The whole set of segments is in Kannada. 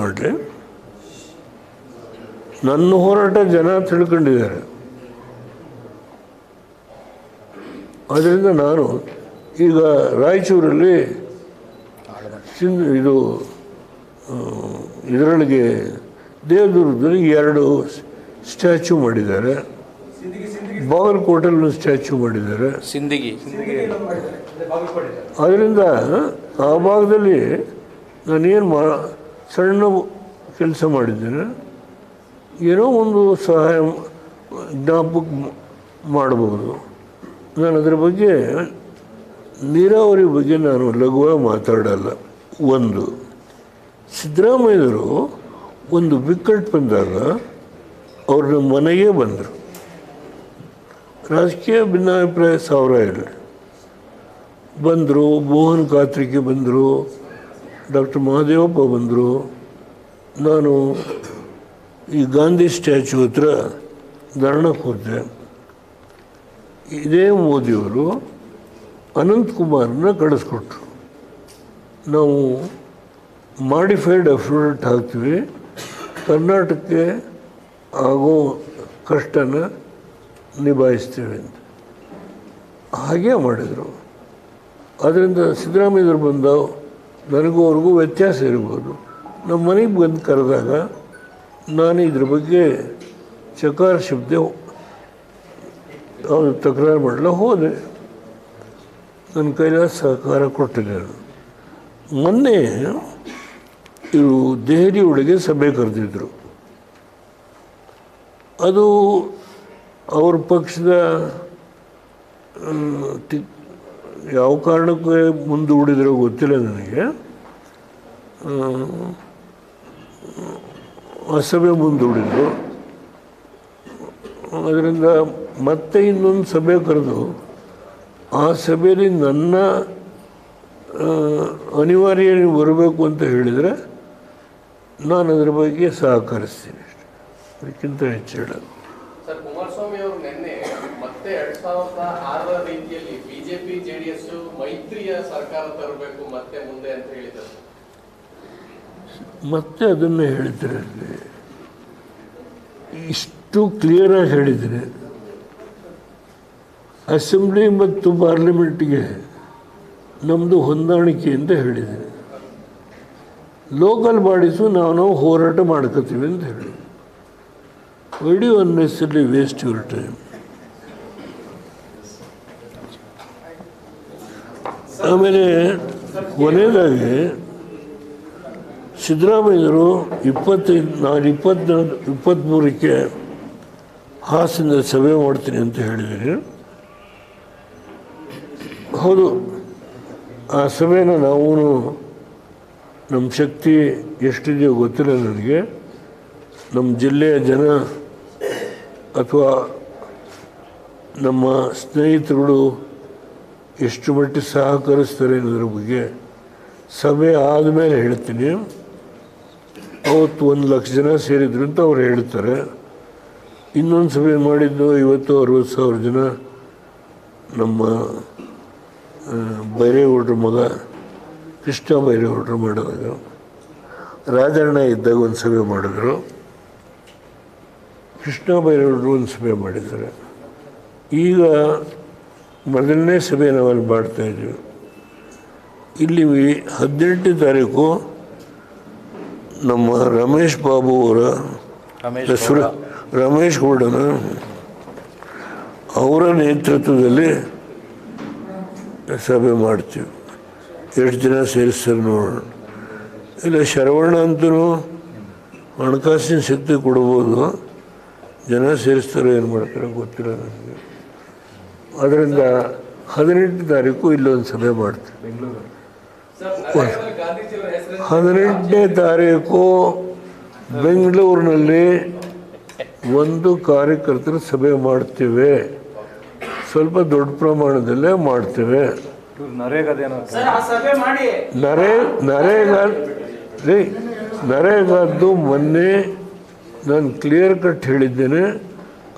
ಮಾಡಲಿ ನನ್ನ ಹೋರಾಟ ಜನ ತಿಳ್ಕೊಂಡಿದ್ದಾರೆ. ಅದರಿಂದ ನಾನು ಈಗ ರಾಯಚೂರಲ್ಲಿ ಇದು ಇದರೊಳಗೆ ದೇವದುರ್ಗದಲ್ಲಿ ಎರಡು ಸ್ಟ್ಯಾಚ್ಯೂ ಮಾಡಿದ್ದಾರೆ. ಬಾಗಲಕೋಟೆಲ್ಲೂ ಸ್ಟ್ಯಾಚ್ಯೂ ಮಾಡಿದ್ದಾರೆ. ಸಿಂದಗಿ. ಅದರಿಂದ ಆ ಭಾಗದಲ್ಲಿ ನಾನೇನು ಮಾ ಸಣ್ಣ ಕೆಲಸ ಮಾಡಿದ್ದೇನೆ ಏನೋ ಒಂದು ಸಹಾಯ ಜ್ಞಾಪಕ ಮಾಡಬಹುದು. ನಾನು ಅದರ ಬಗ್ಗೆ ನೀರಾವರಿ ಬಗ್ಗೆ ನಾನು ಲಘುವಾಗಿ ಮಾತಾಡಲ್ಲ. ಒಂದು ಸಿದ್ದರಾಮಯ್ಯರು ಒಂದು ಬಿಕ್ಕಟ್ಟು ಬಂದಾಗ ಅವ್ರ ಮನೆಗೆ ಬಂದರು. ರಾಜಕೀಯ ಭಿನ್ನಾಭಿಪ್ರಾಯ ಸಾವಿರ ಇರಲಿ ಬಂದರು, ಮೋಹನ್ ಕಾತ್ರಿಕೆ ಬಂದರು. ಡಾಕ್ಟರ್ ಮಹಾದೇವಪ್ಪ ಬಂದರು. ನಾನು ಈ ಗಾಂಧಿ ಸ್ಟ್ಯಾಚು ಹತ್ರ ಧರಣಕ್ಕೆ ಹೋದೆ. ಇದೇ ಮೋದಿಯವರು ಅನಂತಕುಮಾರನ್ನ ಕಳಿಸ್ಕೊಟ್ರು. ನಾವು ಮಾಡಿಫೈಡ್ ಎಫರ್ಟ್ ಹಾಕ್ತೀವಿ. ಕರ್ನಾಟಕಕ್ಕೆ ಆಗೋ ಕಷ್ಟನ ನಿಭಾಯಿಸ್ತೀವಿ ಅಂತ. ಹಾಗೇ ಮಾಡಿದರು. ಅದರಿಂದ ಸಿದ್ದರಾಮಯ್ಯವರು ಬಂದವು ನನಗೂ ಅವ್ರಿಗೂ ವ್ಯತ್ಯಾಸ ಇರ್ಬೋದು ನಮ್ಮ ಮನೆಗೆ ಬಂದು ಕರೆದಾಗ ನಾನು ಇದ್ರ ಬಗ್ಗೆ ಚಕಾರ ಶಬ್ದ ಅವನು ತಕರಾರು ಮಾಡಲು ಹೋದೆ. ನನ್ನ ಕೈಲ ಸಹಕಾರ ಕೊಟ್ಟಿದ್ದಾರೆ ಮೊನ್ನೆ ಇವರು ದೆಹಲಿ ಒಳಗೆ ಸಭೆ ಕರೆದಿದ್ದರು ಅದು ಅವ್ರ ಪಕ್ಷದ ಯಾವ ಕಾರಣಕ್ಕೆ ಮುಂದೂಡಿದ್ರೋ ಗೊತ್ತಿಲ್ಲ ನನಗೆ. ಸಭೆ ಮುಂದೂಡಿದ್ರು ಅದರಿಂದ ಮತ್ತೆ ಇನ್ನೊಂದು ಸಭೆ ಕರೆದು, ಆ ಸಭೆಯಲ್ಲಿ ನನ್ನ ಅನಿವಾರ್ಯ ನೀವು ಬರಬೇಕು ಅಂತ ಹೇಳಿದರೆ ನಾನು ಅದರ ಬಗ್ಗೆ ಸಹಕರಿಸ್ತೀನಿ. ಅದಕ್ಕಿಂತ ಹೆಚ್ಚು ಹೇಳೋದು. ಸರ್, ಕುಮಾರಸ್ವಾಮಿ ಅವರು ನಿನ್ನೆ ಮತ್ತೆ ಎರಡು ಸಾವಿರದ ಆರರ ಬಿಜೆಪಿ ಜೆಡಿಎಸ್ ಮೈತ್ರಿಯ ಸರ್ಕಾರ ತರಬೇಕು ಮತ್ತೆ ಮುಂದೆ ಅಂತ ಹೇಳಿದ್ದಾರೆ. ಮತ್ತೆ ಅದನ್ನು ಹೇಳಿದ್ರೆ ಇಷ್ಟು ಇಷ್ಟು ಕ್ಲಿಯರಾಗಿ ಹೇಳಿದರೆ ಅಸೆಂಬ್ಲಿ ಮತ್ತು ಪಾರ್ಲಿಮೆಂಟ್ಗೆ ನಮ್ಮದು ಹೊಂದಾಣಿಕೆ ಅಂತ ಹೇಳಿದೆ. ಲೋಕಲ್ ಬಾಡೀಸು ನಾವು ನಾವು ಹೋರಾಟ ಮಾಡ್ಕೋತೀವಿ ಅಂತ ಹೇಳಿ ವೆಡಿ ಅನ್ನೆಸರಿ ವೇಸ್ಟ್ ಯುವರ್ ಟೈಮ್ ಆಮೇಲೆ ಕೊನೆಯದಾಗಿ ಸಿದ್ದರಾಮಯ್ಯರು ಇಪ್ಪತ್ತೈದು ನಾನು ಇಪ್ಪತ್ನಾಲ್ಕು ಇಪ್ಪತ್ತ್ಮೂರಕ್ಕೆ ಹಾಸನದ ಸಭೆ ಮಾಡ್ತೀನಿ ಅಂತ ಹೇಳಿದ್ದೀನಿ ಹೌದು, ಆ ಸಭೆನ ನಾವು ನಮ್ಮ ಶಕ್ತಿ ಎಷ್ಟಿದೆಯೋ ಗೊತ್ತಿಲ್ಲ ನನಗೆ. ನಮ್ಮ ಜಿಲ್ಲೆಯ ಜನ ಅಥವಾ ನಮ್ಮ ಸ್ನೇಹಿತರುಗಳು ಎಷ್ಟು ಮಟ್ಟಿಗೆ ಸಹಕರಿಸ್ತಾರೆ ಅನ್ನೋದ್ರ ಬಗ್ಗೆ ಸಭೆ ಆದಮೇಲೆ ಹೇಳ್ತೀನಿ. ಅವತ್ತು ಒಂದು ಲಕ್ಷ ಜನ ಸೇರಿದ್ರು ಅಂತ ಅವ್ರು ಹೇಳ್ತಾರೆ. ಇನ್ನೊಂದು ಸಭೆ ಮಾಡಿದ್ದು ಇವತ್ತು ಅರವತ್ತು ಸಾವಿರ ಜನ ನಮ್ಮ ಬೈರೆ ಬೈರೇಗೌಡ್ರ ಮಗ, ಕೃಷ್ಣ ಬೈರೇಗೌಡರು ಮಾಡಿದಾಗ ರಾಜಣ್ಣ ಇದ್ದಾಗ ಒಂದು ಸಭೆ ಮಾಡಿದ್ರು. ಕೃಷ್ಣ ಬೈರೇಗೌಡರು ಒಂದು ಸಭೆ ಮಾಡಿದ್ದಾರೆ. ಈಗ ಮೊದಲನೇ ಸಭೆ ನಾವಲ್ಲಿ ಮಾಡ್ತಾ ಇದ್ದೀವಿ ಇಲ್ಲಿ ಹದಿನೆಂಟು ಹದಿನೆಂಟನೇ ತಾರೀಕು ನಮ್ಮ ರಮೇಶ್ ಬಾಬು ಅವರ ಹೆಸರು ರಮೇಶ್ ಗೌಡನ ಅವರ ನೇತೃತ್ವದಲ್ಲಿ ಸಭೆ ಮಾಡ್ತೀವಿ. ಎಷ್ಟು ಜನ ಸೇರಿಸ್ತಾರೆ ನೋಡೋಣ. ಇಲ್ಲ ಶರವಣ ಅಂತೂ ಹಣಕಾಸಿನ ಶಕ್ತಿ ಕೊಡ್ಬೋದು. ಜನ ಸೇರಿಸ್ತಾರೆ ಏನು ಮಾಡ್ತಾರೆ ಗೊತ್ತಿಲ್ಲ ನನಗೆ. ಅದರಿಂದ ಹದಿನೆಂಟು ತಾರೀಕು ಇಲ್ಲೊಂದು ಸಭೆ ಮಾಡ್ತೀವಿ. ಹದಿನೆಂಟನೇ ತಾರೀಕು ಬೆಂಗಳೂರಿನಲ್ಲಿ ಒಂದು ಕಾರ್ಯಕರ್ತರ ಸಭೆ ಮಾಡ್ತೇವೆ. ಸ್ವಲ್ಪ ದೊಡ್ಡ ಪ್ರಮಾಣದಲ್ಲೇ ಮಾಡ್ತೇವೆ. ನರೇಗದೇನೋ ಸರ್ ಆ ಸಭೆ ಮಾಡಿ. ನರೇ ನರೇಗಾ ರೀ ನರೇಗಾದ್ದು ಮೊನ್ನೆ ನಾನು ಕ್ಲಿಯರ್ ಕಟ್ ಹೇಳಿದ್ದೇನೆ.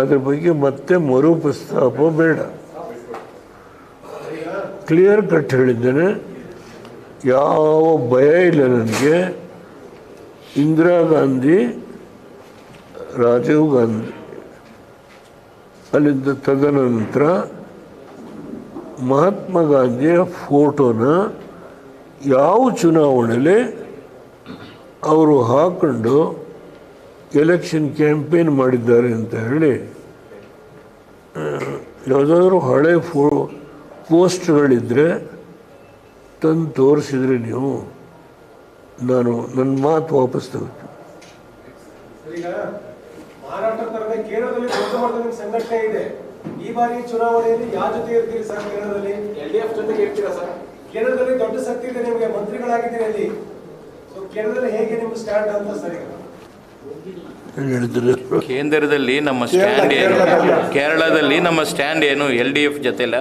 ಅದ್ರ ಬಗ್ಗೆ ಮತ್ತೆ ಮರು ಪ್ರಸ್ತಾಪ ಬೇಡ. ಕ್ಲಿಯರ್ ಕಟ್ ಹೇಳಿದ್ದೇನೆ. ಯಾವ ಭಯ ಇಲ್ಲ ನನಗೆ. ಇಂದಿರಾ ಗಾಂಧಿ, ರಾಜೀವ್ ಗಾಂಧಿ ಅಲ್ಲಿದ್ದ ತದನಂತರ ಮಹಾತ್ಮ ಗಾಂಧಿಯ ಫೋಟೋನ ಯಾವ ಚುನಾವಣೆಯಲ್ಲಿ ಅವರು ಹಾಕೊಂಡು ಎಲೆಕ್ಷನ್ ಕ್ಯಾಂಪೇನ್ ಮಾಡಿದ್ದಾರೆ ಅಂತ ಹೇಳಿ ಯಾವುದಾದ್ರೂ ಹಳೆ ಫೋ ಪೋಸ್ಟ್ಗಳಿದ್ದರೆ ತಂದು ತೋರಿಸಿದ್ರೆ ನೀವು ನಾನು ನನ್ನ ಮಾತು ವಾಪಸ್ ತಗೋತೀನಿ. ಈಗ ಮಹಾರಾಷ್ಟ್ರ ತರದೇ ಕೇರಳದಲ್ಲಿ ದೊಡ್ಡ ಮಟ್ಟದ ಸಂಘಟನೆ ಇದೆ. ಈ ಬಾರಿ ಚುನಾವಣೆಯಲ್ಲಿ ಯಾವ ಜೊತೆ ಇರ್ತೀರಿ ಸರ್ ಕೇರಳದಲ್ಲಿ? ಎಲ್ ಡಿ ಎಫ್ ಜೊತೆಗೆ ಇರ್ತೀರಾ ಸರ್? ಕೇರಳದಲ್ಲಿ ದೊಡ್ಡ ಶಕ್ತಿ ಇದೆ ನಿಮಗೆ ಮಂತ್ರಿಗಳಾಗಿದ್ದೀರಿ ಅಲ್ಲಿ. ಸೊ ಕೇರಳದಲ್ಲಿ ಹೇಗೆ ನಿಮ್ಗೆ ಸ್ಟ್ಯಾಂಡ್ ಅಂತ ಸರ್ ಕೇಂದ್ರದಲ್ಲಿ ನಮ್ಮ ಸ್ಟ್ಯಾಂಡ್ ಏನು? ಕೇರಳದಲ್ಲಿ. ನಮ್ಮ ಸ್ಟ್ಯಾಂಡ್ ಏನು? ಎಲ್ ಡಿ ಎಫ್ ಜೊತೆಲ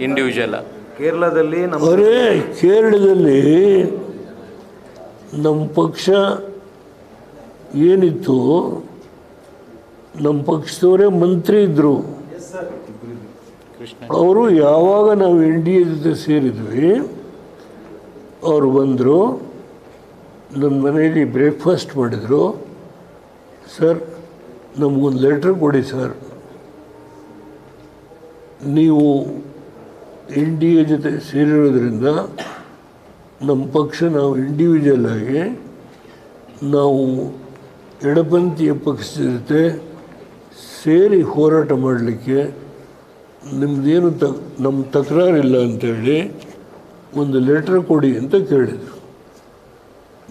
ಇಂಡಿವಿಜುವಲ್ ಕೇರಳದಲ್ಲಿ ನಮ್ಮ ಅವರೇ ಕೇರಳದಲ್ಲಿ ನಮ್ಮ ಪಕ್ಷ ಏನಿತ್ತು? ನಮ್ಮ ಪಕ್ಷದವರೇ ಮಂತ್ರಿ ಇದ್ದರು ಎಸ್ ಸರ್ ಕೃಷ್ಣ ಅವರು ಯಾವಾಗ ನಾವು ಎನ್ ಡಿ ಎ ಜೊತೆ ಸೇರಿದ್ವಿ ಅವರು ಬಂದರು ನನ್ನ ಮನೆಯಲ್ಲಿ ಬ್ರೇಕ್ಫಾಸ್ಟ್ ಮಾಡಿದರು. ಸರ್ ನಮಗೊಂದು ಲೆಟ್ರ್ ಕೊಡಿ ಸರ್. ನೀವು ಎನ್ ಡಿ ಎ ಜೊತೆ ಸೇರಿರೋದ್ರಿಂದ ನಮ್ಮ ಪಕ್ಷ ನಾವು ಇಂಡಿವಿಜುವಲ್ ಆಗಿ ನಾವು ಎಡಪಂಥೀಯ ಪಕ್ಷದ ಜೊತೆ ಸೇರಿ ಹೋರಾಟ ಮಾಡಲಿಕ್ಕೆ ನಿಮ್ಮದೇನು ತ ನಮ್ಮ ತಕರಾರಿಲ್ಲ ಅಂತೇಳಿ ಒಂದು ಲೆಟ್ರ್ ಕೊಡಿ ಅಂತ ಕೇಳಿದರು.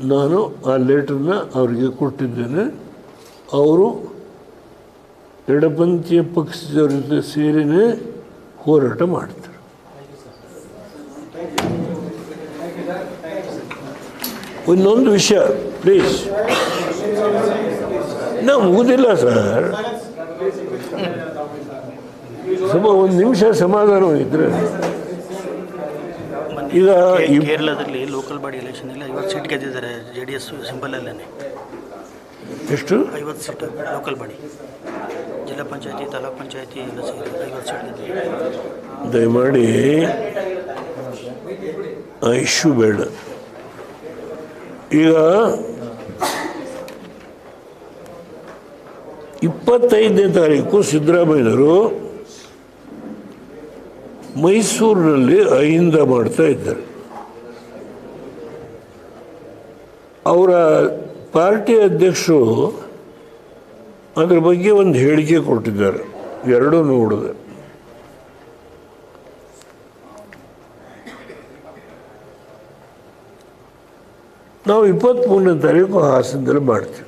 ನಾನು ಆ ಲೆಟ್ರನ್ನ ಅವರಿಗೆ ಕೊಟ್ಟಿದ್ದೇನೆ. ಅವರು ಎಡಪಂಥೀಯ ಪಕ್ಷದವ್ರ ಜೊತೆ ಸೇರಿನೇ ಹೋರಾಟ ಮಾಡ್ತಾರೆ. ಇನ್ನೊಂದು ವಿಷಯ ಪ್ಲೀಸ್ ನಾ ಮುಗುದಿಲ್ಲ ಸರ್ ಸ್ವಲ್ಪ ಒಂದು ನಿಮಿಷ ಸಮಾಧಾನ ಇದ್ರೆ. ಈಗ ಕೇರಳದಲ್ಲಿ ಲೋಕಲ್ ಬಾಡಿ ಎಲೆಕ್ಷನ್ ಇಲ್ಲ. ಐವತ್ತು ಸೀಟ್ ಗೆದ್ದಿದ್ದಾರೆ ಜೆ ಡಿ ಎಸ್ ಸಿಂಪಲ್ ಅಲ್ಲೇ. ಎಷ್ಟು? ಐವತ್ತು ಸೀಟ್ ಲೋಕಲ್ ಬಾಡಿ ಜಿಲ್ಲಾ ಪಂಚಾಯತಿ ತಾಲೂಕ್ ಪಂಚಾಯತಿ ಎಲ್ಲ ಸೀಟ್ ಐವತ್ತು ಸೀಟ್ ಗೆದ್ದಿದ್ದಾರೆ. ದಯಮಾಡಿ ಆ ಇಶ್ಯೂ ಬೇಡ. ಈಗ ಇಪ್ಪತ್ತೈದನೇ ತಾರೀಕು ಸಿದ್ದರಾಮಯ್ಯನವರು ಮೈಸೂರಿನಲ್ಲಿ ಅಹಿಂದ ಮಾಡ್ತಾ ಇದ್ದಾರೆ. ಅವರ ಪಾರ್ಟಿ ಅಧ್ಯಕ್ಷರು ಅದ್ರ ಬಗ್ಗೆ ಒಂದು ಹೇಳಿಕೆ ಕೊಟ್ಟಿದ್ದಾರೆ. ಎರಡೂ ನೋಡಿದೆ. ನಾವು ಇಪ್ಪತ್ತ್ಮೂರನೇ ತಾರೀಕು ಹಾಸನದಲ್ಲಿ ಮಾಡ್ತೀವಿ.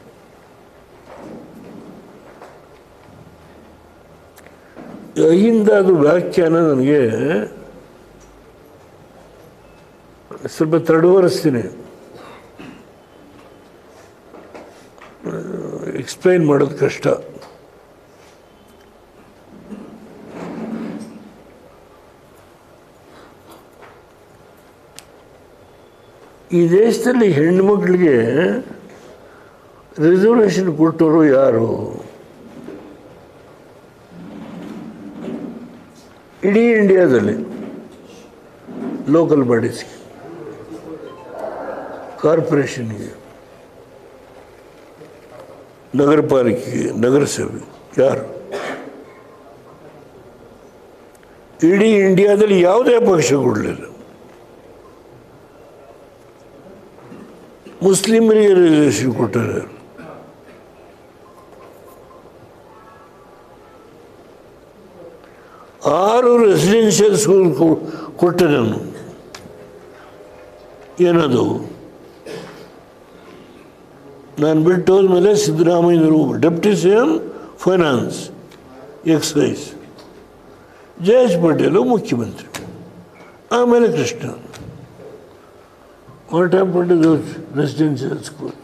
ಅಹಿಂದ ಅದು ವ್ಯಾಖ್ಯಾನ ನನಗೆ ಸ್ವಲ್ಪ ತಡವರಿಸ್ತೀನಿ. ಎಕ್ಸ್ಪ್ಲೈನ್ ಮಾಡೋದು ಕಷ್ಟ. ಈ ದೇಶದಲ್ಲಿ ಹೆಣ್ಮಕ್ಳಿಗೆ ರಿಸರ್ವೇಷನ್ ಕೊಟ್ಟವರು ಯಾರು? ಇಡೀ ಇಂಡಿಯಾದಲ್ಲಿ ಲೋಕಲ್ ಬಾಡೀಸ್ಗೆ ಕಾರ್ಪೊರೇಷನ್ಗೆ ನಗರ ಪಾಲಿಕೆಗೆ ನಗರಸಭೆ ಯಾರು? ಇಡೀ ಇಂಡಿಯಾದಲ್ಲಿ ಯಾವುದೇ ಪಕ್ಷ ಕೊಡಲಿಲ್ಲ. ಮುಸ್ಲಿಮರಿಗೆ ರಿಸರ್ವೇಷನ್ ಕೊಟ್ಟಾರೆ. ಆರು ರೆಸಿಡೆನ್ಷಿಯಲ್ ಸ್ಕೂಲ್ ಕೊಟ್ಟೆ ನಾನು. ಏನದು? ನಾನು ಬಿಟ್ಟು ಹೋದ್ಮೇಲೆ ಸಿದ್ದರಾಮಯ್ಯನವರು deputy C M finance, excise. Jayesh Patel ಮುಖ್ಯಮಂತ್ರಿ. ಆಮೇಲೆ Krishna. What happened to those residential school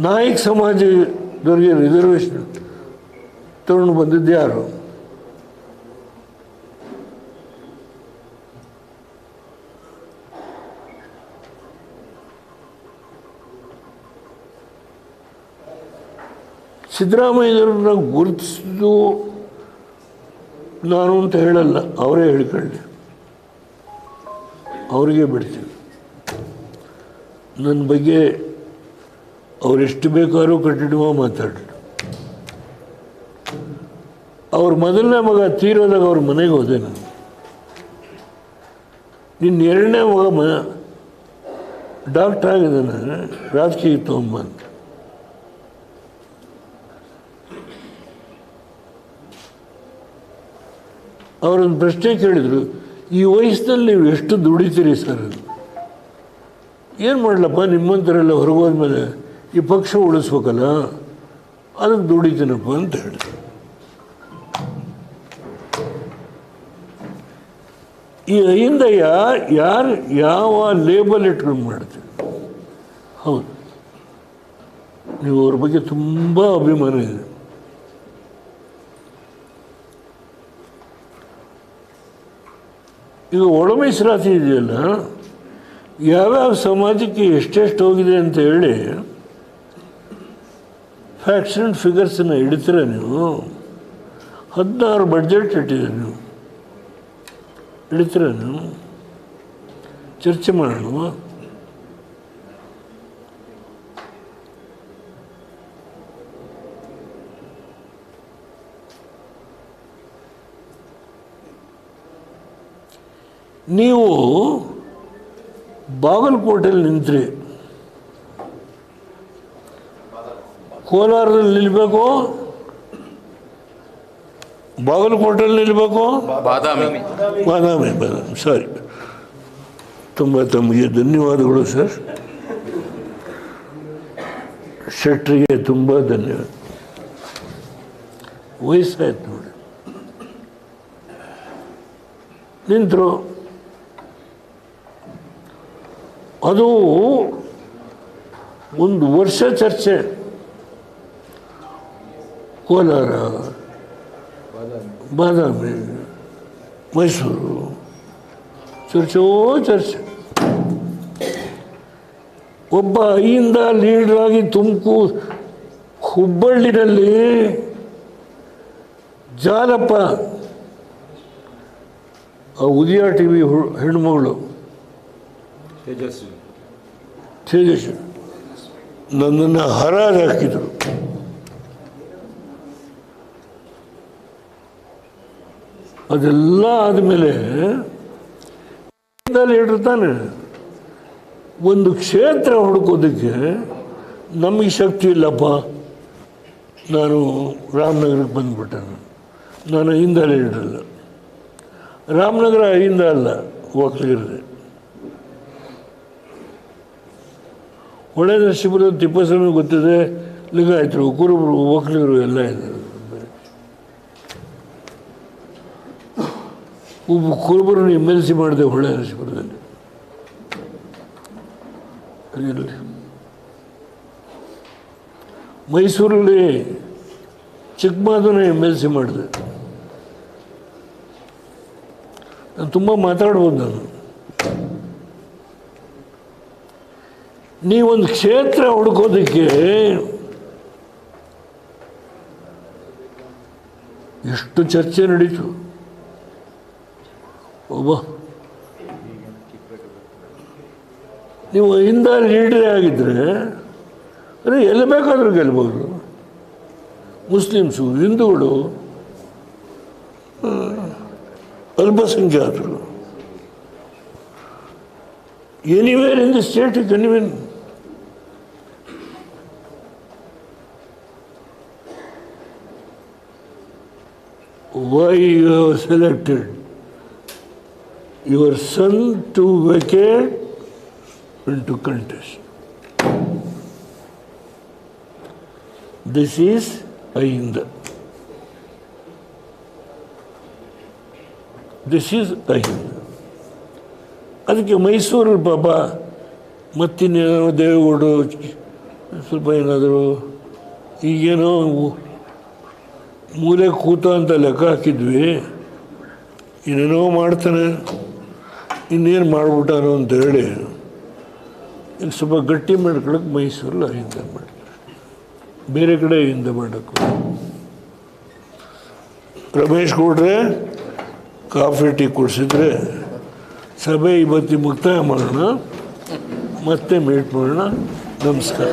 Nayak ಸಮಾಜದವರಿಗೆ reservation ತಗೊಂಡು ಬಂದಿದ್ದು ಯಾರು? ಸಿದ್ದರಾಮಯ್ಯವ್ರನ್ನ ಗುರುತಿಸಿದ್ದು ನಾನು ಅಂತ ಹೇಳಲ್ಲ, ಅವರೇ ಹೇಳ್ಕೊಳ್ಳಿ. ಅವರಿಗೆ ಬಿಡ್ತೀನಿ. ನನ್ನ ಬಗ್ಗೆ ಅವರೆಷ್ಟು ಬೇಕಾದ್ರೂ ಕಟ್ಟಿಡುವ ಮಾತಾಡ್ರಿ. ಅವ್ರ ಮೊದಲನೇ ಮಗ ತೀರೋದಾಗ ಅವ್ರ ಮನೆಗೆ ಹೋದೆ ನಾನು. ನಿನ್ನ ಎರಡನೇ ಮಗ ಮ ಡಾಕ್ಟ್ರ್ ಆಗಿದ್ದಾನೆ ರಾಜಕೀಯ ತೊಗೊಂಬ ಅವರೊಂದು ಪ್ರಶ್ನೆ ಕೇಳಿದರು, ಈ ವಯಸ್ಸಿನಲ್ಲಿ ನೀವು ಎಷ್ಟು ದುಡಿತೀರಿ ಸರ್? ಏನು ಮಾಡಲಪ್ಪ ನಿಮ್ಮಂಥರೆಲ್ಲ ಹೊರಗೆ ಹೋದ್ಮೇಲೆ ಈ ಪಕ್ಷ ಉಳಿಸ್ಬೇಕಲ್ಲ ಅದಕ್ಕೆ ದುಡಿತೀನಪ್ಪ ಅಂತ ಹೇಳಿದ್ರು. ಈ ಅಯ್ಯಿಂದ ಯಾರು, ಯಾವ ಲೇಬಲ್ ಇಟ್ಕೊಂಡು ಮಾಡ್ತೀವಿ ಹೌದು. ನೀವು ಅವ್ರ ಬಗ್ಗೆ ತುಂಬ ಅಭಿಮಾನ ಇದೆ. ಈಗ ಒಳ ಮೀಸಲಾತಿ ಇದೆಯಲ್ಲ? ಯಾವ್ಯಾವ ಸಮಾಜಕ್ಕೆ ಎಷ್ಟೆಷ್ಟು ಹೋಗಿದೆ ಅಂತ ಹೇಳಿ ಫ್ಯಾಕ್ಟ್ಸ್ ಆ್ಯಂಡ್ ಫಿಗರ್ಸನ್ನು ಇಡ್ತೀರ ನೀವು? ಹದಿನಾರು ಬಡ್ಜೆಟ್ ಇಟ್ಟಿದ್ದೀರಿ ನೀವು. ಇಡ್ತೀರ ನೀವು? ಚರ್ಚೆ ಮಾಡೋಣ. ನೀವು ಬಾಗಲಕೋಟೆಯಲ್ಲಿ ನಿಂತ್ರಿ. ಕೋಲಾರದಲ್ಲಿ ನಿಲ್ಲಬೇಕು ಬಾಗಲಕೋಟೆಯಲ್ಲಿ ನಿಲ್ಲಬೇಕು ಬಾದಾಮಿ. ಬಾದಾಮಿ ಬಾದಾಮಿ. ಸಾರಿ. ತುಂಬ ತಮಗೆ ಧನ್ಯವಾದಗಳು ಸರ್. ಶೆಟ್ರಿಗೆ ತುಂಬ ಧನ್ಯವಾದ. ವಯಸ್ಸಾಯ್ತು ನೋಡಿ. ನಿಂತರು. ಅದು ಒಂದು ವರ್ಷ ಚರ್ಚೆ. ಕೋಲಾರ, ಬಾದಾಮಿ, ಮೈಸೂರು, ಚರ್ಚೋ ಚರ್ಚೆ. ಒಬ್ಬ ಐಯಿಂದ ಲೀಡರ್ ಆಗಿ ತುಮಕೂರು ಹುಬ್ಬಳ್ಳಿನಲ್ಲಿ ಜಾಲಪ್ಪ ಆ ಉದಯ ಟಿ ವಿ ಹೆಣ್ಮಗಳು ತೇಜಸ್ವಿ. ನನ್ನನ್ನು ಹರಾಜು ಹಾಕಿದರು. ಅದೆಲ್ಲ ಆದಮೇಲೆ ಲೀಡರ್ ತಾನೆ. ಒಂದು ಕ್ಷೇತ್ರ ಹುಡುಕೋದಕ್ಕೆ ನಮಗೆ ಶಕ್ತಿ ಇಲ್ಲಪ್ಪ. ನಾನು ರಾಮನಗರಕ್ಕೆ ಬಂದ್ಬಿಟ್ಟೆ ನಾನು. ಹಿಂದಲೇ ಇಡಲ್ಲ ರಾಮನಗರ ಹಿಂದೆ ಅಲ್ಲ ಹೊಳೆ ನರಸೀಪುರದ ತಿಪ್ಪಸ್ವಾಮಿ ಗೊತ್ತಿದೆ ಲಿಂಗಾಯತರು ಕುರುಬರು ಒಕ್ಕಲಿಗರು ಎಲ್ಲ ಇದ್ದಾರೆ. ಒಬ್ಬ ಕುರುಬರನ್ನು ಎಂ ಎಲ್ ಸಿ ಮಾಡಿದೆ ಹೊಳೆ ನರಸೀಪುರದಲ್ಲಿ ಮೈಸೂರಲ್ಲಿ ಚಿಕ್ಕಮಾದನ ಎಂ ಎಲ್ ಸಿ ಮಾಡಿದೆ. ನಾನು ತುಂಬ ಮಾತಾಡ್ಬೋದು ನಾನು. ನೀವೊಂದು ಕ್ಷೇತ್ರ ಹುಡುಕೋದಕ್ಕೆ ಎಷ್ಟು ಚರ್ಚೆ ನಡೀತು? ಒಬ್ಬ. ನೀವು ಹಿಂದ ಲೀಡರೇ ಆಗಿದ್ದರೆ ಅದೇ ಎಲ್ಲಿ ಬೇಕಾದರೂ ಗೆಲ್ಬೋದು. ಮುಸ್ಲಿಮ್ಸು, ಹಿಂದೂಗಳು ಅಲ್ಪಸಂಖ್ಯಾತರು. Anywhere in the state you why you have selected your son to vacate and to contest. This is Ahinda. This is Ahinda. ಅದಕ್ಕೆ ಮೈಸೂರಲ್ಲಿ ಪಾಪ ಮತ್ತಿನ್ನೇನೋ ದೇವೇಗೌಡರು ಸ್ವಲ್ಪ ಏನಾದರೂ ಈಗೇನೋ ಮೂಲೆ ಕೂತ ಅಂತ ಲೆಕ್ಕ ಹಾಕಿದ್ವಿ. ಇನ್ನೇನೋ ಮಾಡ್ತಾನೆ. ಇನ್ನೇನು ಮಾಡಿಬಿಟ್ಟಾನೋ ಅಂತ ಹೇಳಿ ಇನ್ನು ಸ್ವಲ್ಪ ಗಟ್ಟಿ ಮಾಡ್ಕೊಳಕ್ಕೆ ಮೈಸೂರಲ್ಲಿ ಅಹಿಂದ ಮಾಡ್ತಾರೆ. ಬೇರೆ ಕಡೆ ಅಹಿಂದ ಮಾಡೋಕ್ಕೂ ರಮೇಶ್ ಕೊಡ್ರೆ ಕಾಫಿ, ಟೀ ಕುಡಿಸಿದ್ರೆ ಸಭೆ ಇವತ್ತಿ ಮುಕ್ತಾಯ ಮಾಡೋಣ. ಮತ್ತೆ ಮೀಟ್ ಮಾಡೋಣ. ನಮಸ್ಕಾರ.